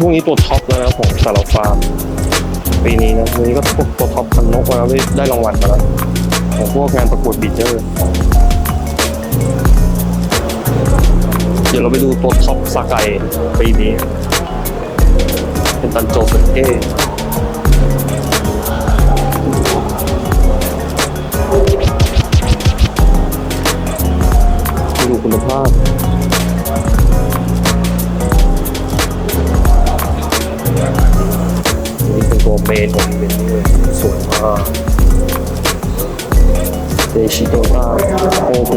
พวกนี้ตัวท็อปแล้วนะของแต่ละฟาร์มปีนี้นะวันนี้ก็พวกตัวท็อปพันนกมาแล้วได้รางวัลมาแล้วของพวกงานประกวดบีเจอร์เดี๋ยวเราไปดูตัวท็อปสากไก่ปีนี้ เป็นตันโจเซนเก้ดูคุณภาพ ตัวเมนของเวนต์นี้เลยสวยมากเดชิโตต้าโอ้โห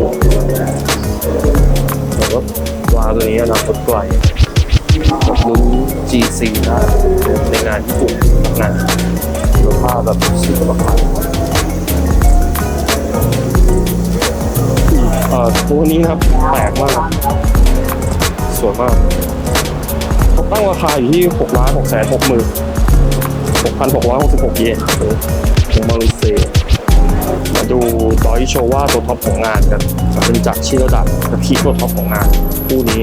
แต่ว่าปลาตัวนี้อนาคตไกลแบบลุ้น GC ได้ในงานญี่ปุ่นงานคุณภาพแบบสุดประมาณเอ่อตัวนี้นะครับแปลกมากสวยมากเขาตั้งราคาอยู่ที่6ล้าน6แสน6หมื่น 6,666 เยนของมาเลเซียมาดูดอยโชว่าตัวท็อปของงานกันเป็นจากชิโรดะกับพีตัวท็อปของงาน คู่นี้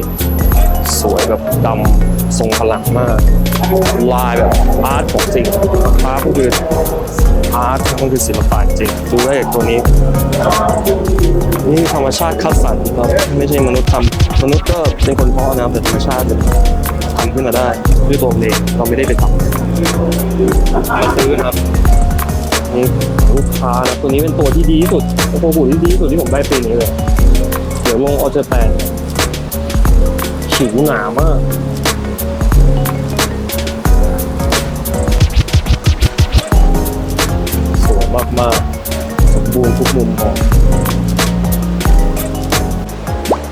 สวยแบบดำทรงพลังมาก ลายแบบอาร์ตของจริงอาร์ตก็คืออาร์ตมันคือศิลปะจริงดูได้จากตัวนี้ นี่ธรรมชาติคัดสรรครับไม่ใช่มนุษย์ทำมนุษย์ก็เป็นคนพาะนะครับแต่ธรรมชาติทำขึ้นมาได้ด้วยตัวเองเราไม่ได้ไปทำ มาซื้อนะครับนี่ลูกค้านะตัวนี้เป็นตัวที่ดีที่สุดโอ้โหหุ่นที่ดีที่สุดที่ผมได้ปีนี้เลย เดี๋ยวลงออเจแปนผิวหนามากสวยมากๆสมบูรณ์ทุกมุมมอง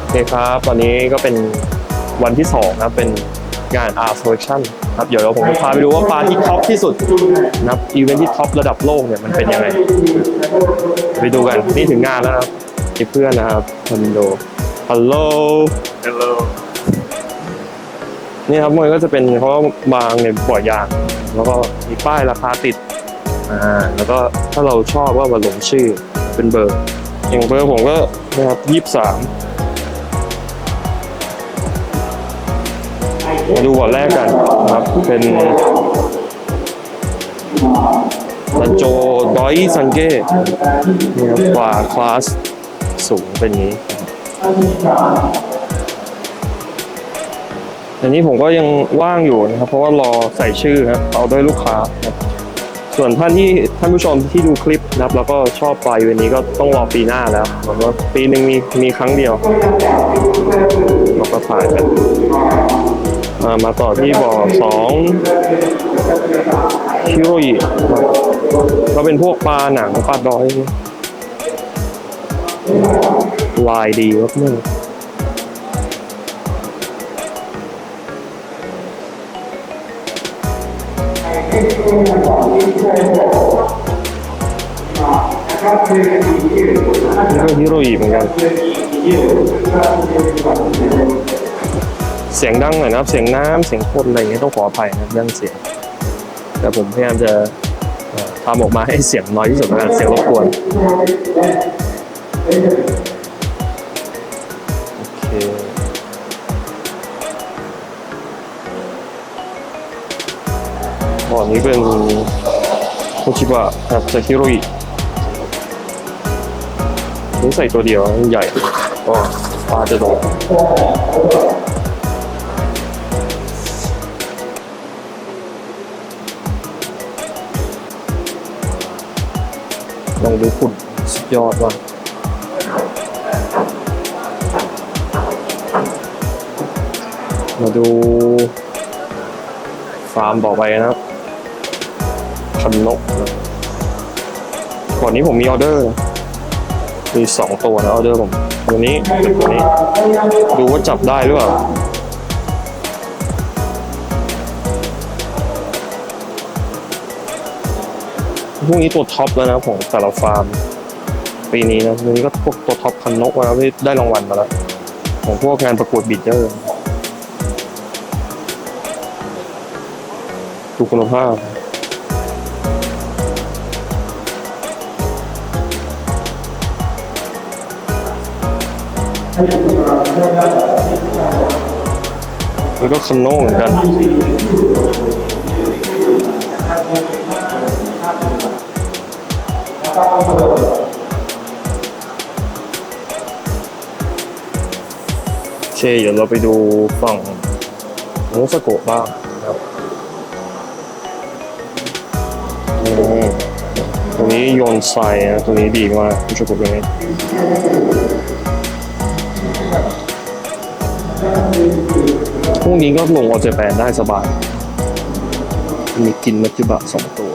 โอเคครับ ตอนนี้ก็เป็นวันที่สองนะเป็นงาน Art Selection ครับเดี๋ยวผมจะพาไปดูว่าปลาที่ท็อปที่สุดนะครับอีเวนท์ที่ท็อประดับโลกเนี่ยมันเป็นยังไง ไปดูกันนี่ถึงงานแล้วนะครับมีเพื่อนนะครับคอนโดฮัลโหลฮัลโหลนี่ครับมันก็จะเป็นเขาบางในบ่อยาง แล้วก็มีป้ายราคาติดอ่าแล้วก็ถ้าเราชอบก็มาลงชื่อเป็นเบอร์ อย่างเบอร์ผมก็นะครับยี่สิบสาม มาดูบอร์ดแรกกันนะครับ เป็นซันโจดอยซันเก้นี่ครับกว่าคลาสสูงเป็นนี้ อันนี้ผมก็ยังว่างอยู่นะครับ เพราะว่ารอใส่ชื่อครับ เอาด้วยลูกค้าครับส่วนท่านที่ท่านผู้ชมที่ดูคลิปนะครับ แล้วก็ชอบปลายวันนี้ก็ต้องรอปีหน้าแล้วเหมือนว่าปีหนึ่งมีมีครั้งเดียวเราก็ถ่ายกัน มาต่อที่บ่อสองฮิโรอิครับก็เป็นพวกปลาหนังปลาดอย ลายดีมากๆนี่ก็ฮิโรอีเหมือนกัน เสียงดังหน่อยนะครับ เสียงน้ำเสียงคนอะไรอย่างเงี้ยต้องขออภัยนะครับเรื่องเสียง แต่ผมพยายามจะทำออกมาให้เสียงน้อยที่สุดแล้วกันเสียงรบกวนโอเคอ๋อนี้เป็นโคชิบะครับจากิโรอินี่ใส่ตัวเดียวใหญ่ก็ปลาจะโดน ลองดูฝุ่นสุดยอดว่ะมาดู ฟาร์มต่อไปนะครับคันนกก่อนนี้ผมมีออเดอร์ มีสองตัวนะออเดอร์ผม ตัวนี้กับตัวนี้ ดูว่าจับได้หรือเปล่า พวกนี้ตัวท็อปแล้วนะของแต่ละฟาร์ม ปีนี้นะวันนี้ก็พวกตัวท็อปคันนกมาแล้วได้รางวัลมาแล้ว ของพวกงานประกวดบีดเดอร์ดูคุณภาพมนี่ก็คันโน่เหมือนกัน โอเคเดี๋ยวเราไปดูฝั่งโมสโกะบ้างนะครับอืมตรงนี้โยนไซนะตรงนี้ดีมากผู้ชมตรงนี้พวกนี้ก็ลงออเจแปนได้สบาย มีกินมัจจุบะสองตัว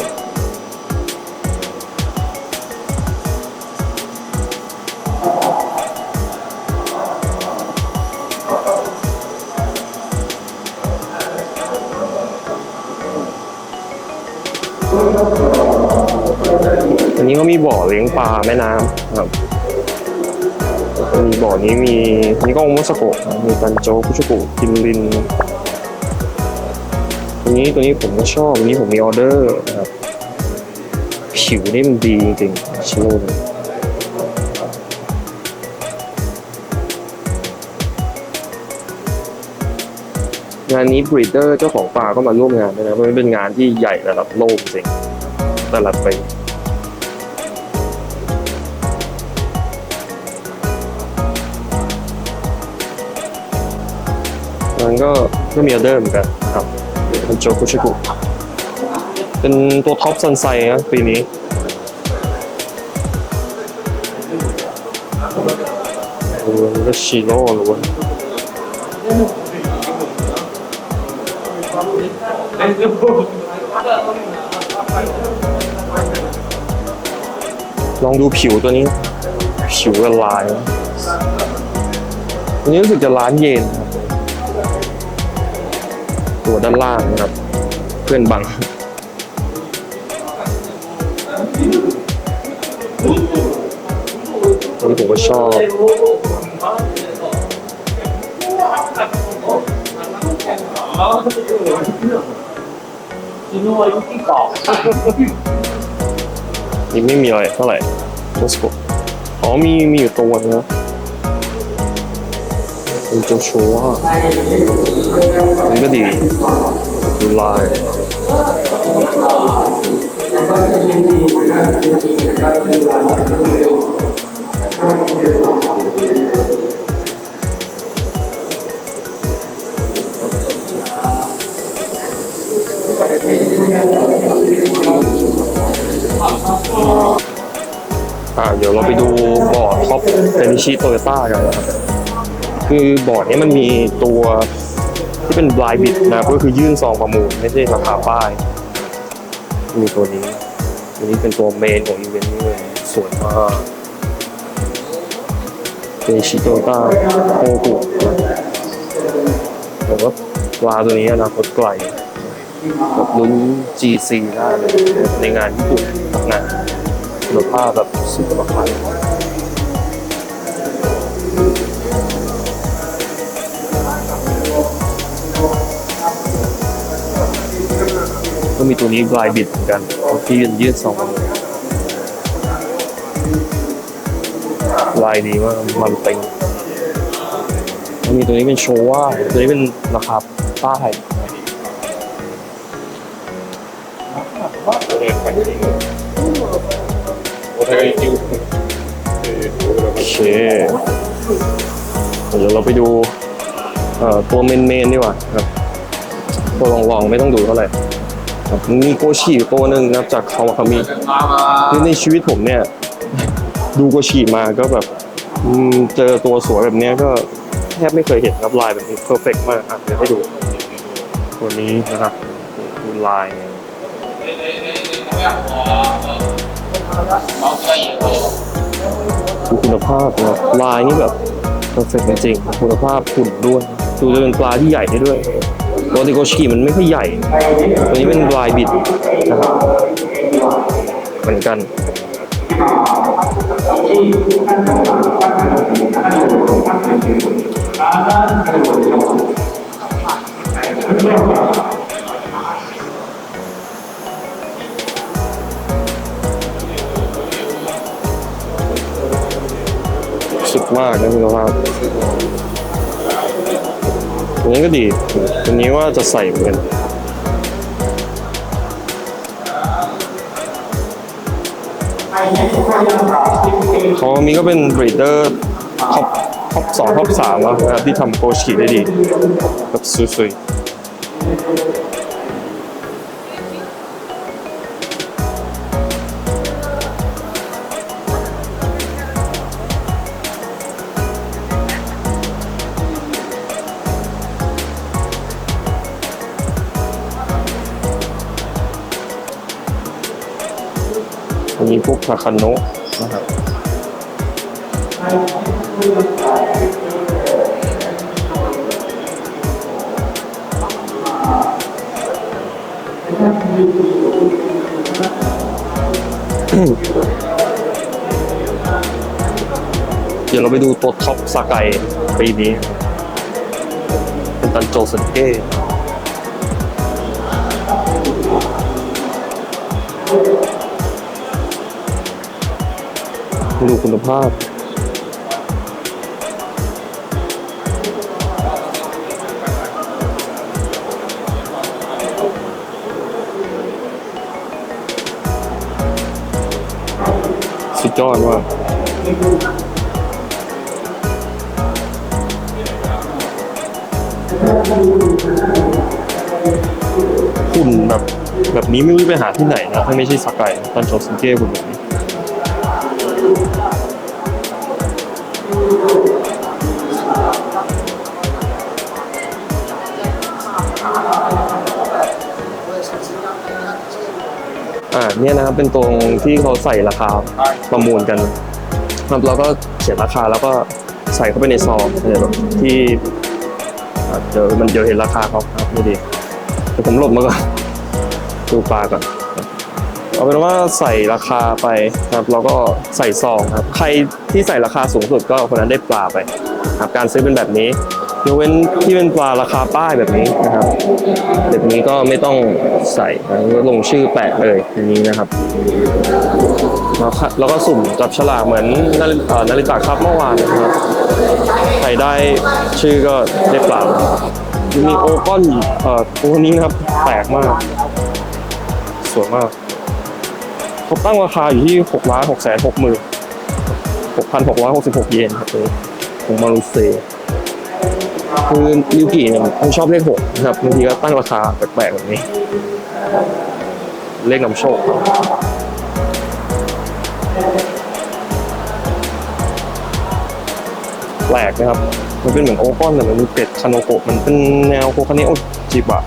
นี้ก็มีบ่อเลี้ยงปลาแม่น้ำครับ มีบ่อนี้มีนี่ก็โอโมสโกะมีตันโจคุชโกะกินลินตัวนี้ตัวนี้ผมก็ชอบตัวนี้ผมมีออเดอร์ครับ ผิวนี่มันดีจริงๆชิโร่เลยงานนี้บรีดเดอร์เจ้าของป่าก็มาร่วมงานด้วยนะเพราะมันเป็นงานที่ใหญ่ระดับโลกจริงระดับไป มันก็ก็มีออเดอร์เหมือนกันครับมันโจคุชิกุเป็นตัวท็อปซันไซนะปีนี้ล้วนก็ชิโร่ล้วนลองดูผิวตัวนี้ ผิวละลายตัวนี้รู้สึกจะล้านเยน ตัวด้านล่างนะครับ เพื่อนบังตัวนี้ผมก็ชอบนี่ไม่มีอะไรเท่าไหร่โมสโกอ๋อมีมีอยู่ตัวนึงนะ เป็นโจชัวอันนี้ก็ดีดูลายอ่าเดี๋ยวเราไปดูบอร์ดท็อปเซนิชิโตโยต้ากันนะครับ คือบอร์ดนี้มันมีตัวที่เป็นบลายบิดนะก็คือยื่นซองประมูลไม่ใช่ราคาป้าย มีตัวนี้ตัวนี้เป็นตัวเมนของอีเวนต์นี้เลยสวยมากเป็นชิโตต้าโอกุผมว่าปลาตัวนี้อนาคตไกลแบบลุ้น GC ได้เลยในงานญี่ปุ่นกับงานคุณภาพแบบสุดประคัน ก็มีตัวนี้บลายบิดเหมือนกันที่ยืนยืดสองมือลายดีมากมันเต็งมีตัวนี้เป็นโชว่าตัวนี้เป็นราคาป้ายโอเคเดี๋ยวเราไปดูตัวเมนเมนดีกว่าครับตัวลองๆไม่ต้องดูเท่าไหร่ มีโกชิอยู่ตัวหนึ่งนะครับจากคาวาคามิคือในชีวิตผมเนี่ย ดูโกชิมาก็แบบอืมเจอตัวสวยแบบเนี้ยก็แทบไม่เคยเห็นครับลายแบบนี้เพอร์เฟกมากอะเดี๋ยวให้ดู ตัวนี้นะครับดูลายเนี่ยดูคุณภาพนะครับลายนี่แบบเพอร์เฟกจริงๆคุณภาพหุ่นด้วยดูจะเป็นปลาที่ใหญ่ได้ด้วย ตัวติโกชิมันไม่ค่อยใหญ่ ตัวนี้เป็นลายบิดนะครับเหมือนกันสุดมากนะคุณภาพ ตัวนี้ก็ดีตัวนี้ว่าจะใส่เหมือนกันเขามีก็เป็นบรีเดอร์ท็อปท็อปสองท็อปสามแล้วนะครับที่ทำโกชิได้ดีแบบสวยๆ ทาคาโนะนะครับเดี๋ยวเราไปดูตัวท็อปซาไกปีนี้ เป็นตันโจสันเก้ ดูคุณภาพ สุดยอดว่ากหุ่นแบบแบบนี้ไม่รู้ไปหาที่ไหนนะ ถ้าไม่ใช่สักไก่ตันโจซินเก้หุ่นแบบนี้ อ่าเนี่ยนะครับเป็นตรงที่เขาใส่ราคาประมูลกันครับแล้วก็เขียนราคาแล้วก็ใส่เข้าไปในซองเนี่ยแบบที่เดี๋ยวมันเดี๋ยวเห็นราคาเขาครับนี่ดีเดี๋ยวผมหลบมาก่อนดูปลาก่อนเอาเป็นว่าใส่ราคาไปครับแล้วก็ใส่ซองครับ ใครที่ใส่ราคาสูงสุดก็คนนั้นได้ปลาไปครับการซื้อเป็นแบบนี้ ยกเว้นที่เป็นปลาราคาป้ายแบบนี้นะครับ แบบนี้ก็ไม่ต้องใส่นะลงชื่อแปะเลยอย่างนี้นะครับ แล้วแล้วก็สุ่มจับฉลากเหมือนนาฬิเอ่อนาฬิกาครับเมื่อวานนะครับใครได้ชื่อก็ได้เปล่ามีโอก้อนเอ่อตัวนี้นะครับแปลกมาก สวยมากเขาตั้งราคาอยู่ที่หกล้านหกแสนหกหมื่นหกพันหกร้อยหกสิบหกเยนครับตัวนี้ของมารุเซ คือลิวกิเนี่ยมันชอบเลขหกนะครับบางทีก็ตั้งราคาแปลกๆแบบนี้ เลขนำโชคแปลกนะครับ มันเป็นเหมือนโอก้อนแต่มันเป็ดคาโนโกะมันเป็นแนวโคคาเนโอจิบะ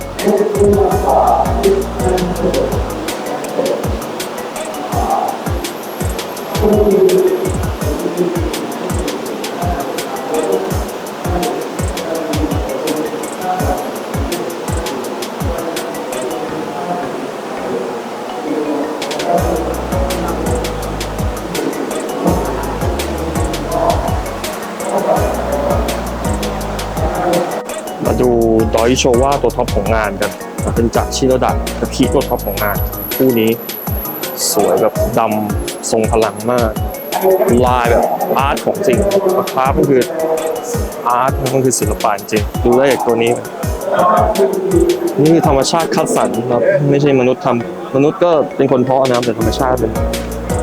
ม อยโชว่าตัวท็อปของงานกันเป็นจากชิโรดะกับพีตัวท็อปของงาน คู่นี้สวยแบบดำทรงพลังมาก ลายแบบอาร์ตของจริงคราฟมันคืออาร์ตมันคือศิลปะจริง ดูได้จากตัวนี้ นี่คือธรรมชาติคัดสรรครับไม่ใช่มนุษย์ทำมนุษย์ก็เป็นคนเพาะนะแต่ธรรมชาติเป็น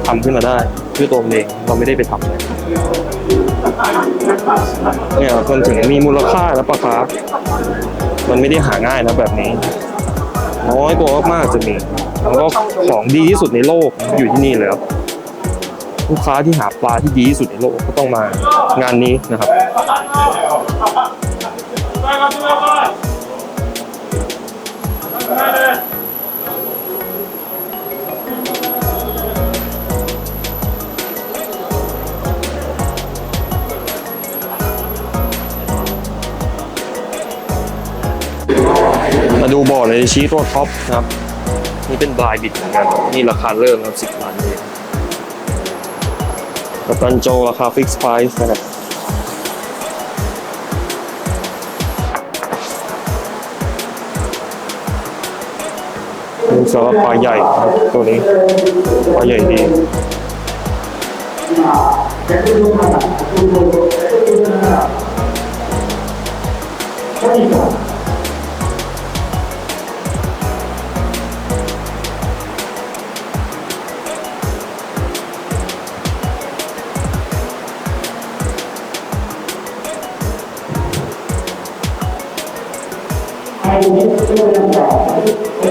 ทำขึ้นมาได้ด้วยตัวเองเราไม่ได้ไปทำเนี่ยครับมันถึงมีมูลค่าและปะครับ มันไม่ได้หาง่ายนะแบบนี้ น้อยกว่ามากๆจะมีแล้วก็ของดีที่สุดในโลกอยู่ที่นี่เลยครับลูกค้าที่หาปลาที่ดีที่สุดในโลกก็ต้องมางานนี้นะครับมาดูบ อร์ดเลยชี้ตัวท็อปครับ นี่เป็นบลายบิดเหมือนกัน นี่ราคาเริ่มครับสิบล้านเยนกัปตันโจราคาฟิกซ์ไพรส์นะครับนี่สำหรับปลาใหญ่ครับตัวนี้ปลาใหญ่ดีอ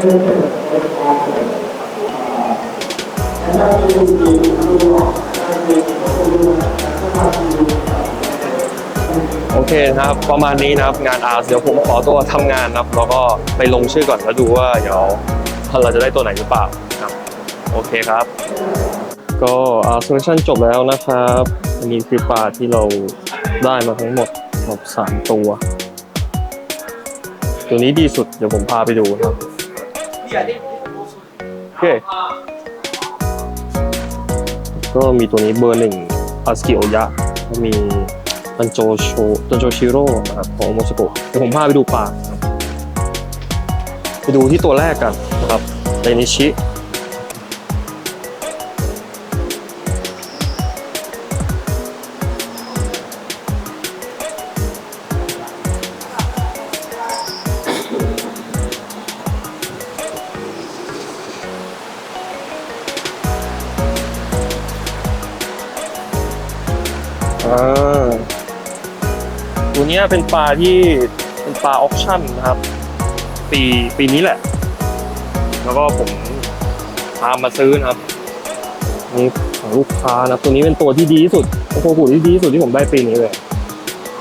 โอเคนะครับ ประมาณนี้นะครับงานอาร์เดี๋ยวผมขอตัวทำงานนะครับ แล้วก็ไปลงชื่อก่อนแล้วดูว่าเดี๋ยวเราจะได้ตัวไหนหรือเปล่าครับ โอเคครับ ก็อาร์ selection จบแล้วนะครับอันนี้คือปลาที่เราได้มาทั้งหมดครบสามตัว ตัวนี้ดีสุดเดี๋ยวผมพาไปดูครับ โอเค ก็มีตัวนี้เบอร์หนึ่งอาสกิโอยะก็มีตันโจโชตันโจชิโร่นะครับของโมสโกเดี๋ยวผมพาไปดูป่า ไปดูที่ตัวแรกกันนะครับไดนิชิ เป็นปลาที่เป็นปลาออคชั่นนะครับ ปีปีนี้แหละ แล้วก็ผมพามาซื้อนะครับนี่ของลูกค้านะตัวนี้เป็นตัวที่ดีที่สุดโคขุที่ดีที่สุดที่ผมได้ปีนี้เลย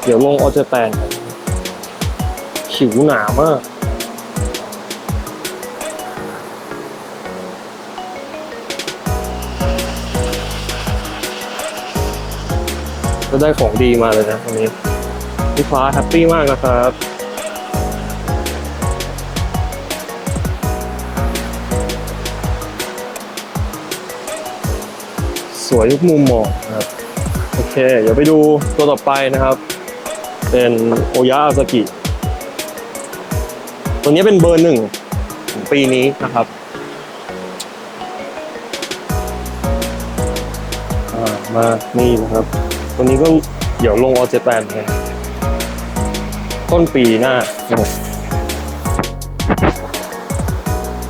เดี๋ยวลงออเจแปนกันผิวหนามากก็ได้ของดีมาเลยนะวันนี้ ลูกค้าแฮปปี้มากนะครับสวยทุกมุมมองครับ โอเค เดี๋ยวไปดูตัวต่อไปนะครับ เป็นโอยาอาซากิตัวนี้เป็นเบอร์หนึ่งของปีนี้นะครับมานี่นะครับ ตัวนี้ก็เดี๋ยวลงออเจแปนนะ ต้นปีหน้านะครับ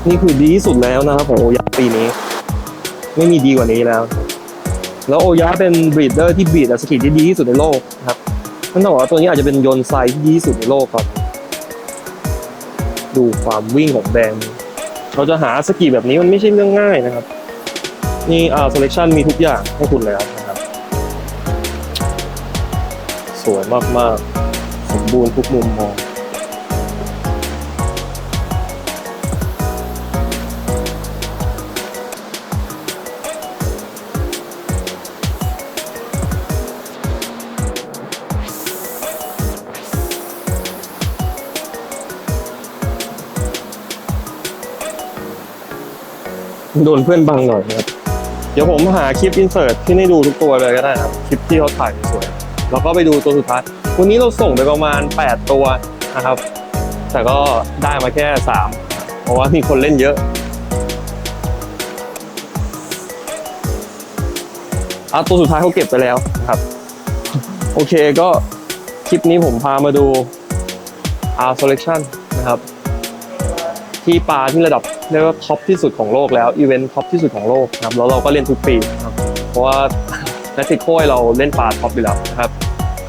นี่คือดีที่สุดแล้วนะครับของโอยะปีนี้ ไม่มีดีกว่านี้แล้ว แล้วโอยะเป็นบรีดเดอร์ที่บรีดสกิที่ดีที่สุดในโลกนะครับนั่นต้องบอกว่าตัวนี้อาจจะเป็นยนต์ไซที่ดีที่สุดในโลกครับ ดูความวิ่งของแบรนด์เราจะหาสกีแบบนี้มันไม่ใช่เรื่องง่ายนะครับ นี่อ่า selection มีทุกอย่างให้คุณแล้วนะครับ สวยมากๆ มบูรณ์ทุกมุมมองโดนเพื่อนบังหน่อยครับ เดี๋ยวผมหาคลิปอินเสิร์ตที่ให้ดูทุกตัวเลยก็ได้นะครับ คลิปที่เขาถ่ายสวย แล้วก็ไปดูตัวสุดท้าย วันนี้เราส่งไปประมาณ 8 ตัวนะครับ แต่ก็ได้มาแค่ 3 เพราะว่ามีคนเล่นเยอะอะตัวสุดท้ายเขาเก็บไปแล้วนะครับ โอเคก็คลิปนี้ผมพามาดู R selection นะครับ ที่ปลาที่ระดับเรียกว่าท็อปที่สุดของโลกแล้วอีเวนต์ท็อปที่สุดของโลกนะครับแล้วเราก็เล่นทุกปีนะครับเพราะว่าแมทริโคยเราเล่นปลาท็อปอยู่แล้วนะครับ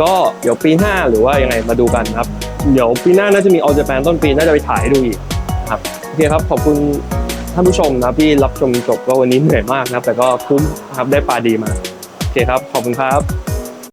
ก็เดี๋ยวปีหน้าหรือว่ายังไงมาดูกันครับ เดี๋ยวปีหน้าน่าจะมีออเจแปนต้นปีน่าจะไปถ่ายให้ดูอีกครับโอเคครับขอบคุณท่านผู้ชมนะพี่รับชมจบก็วันนี้เหนื่อยมากนะครับแต่ก็คุ้มครับได้ปลาดีมาโอเคครับขอบคุณครับ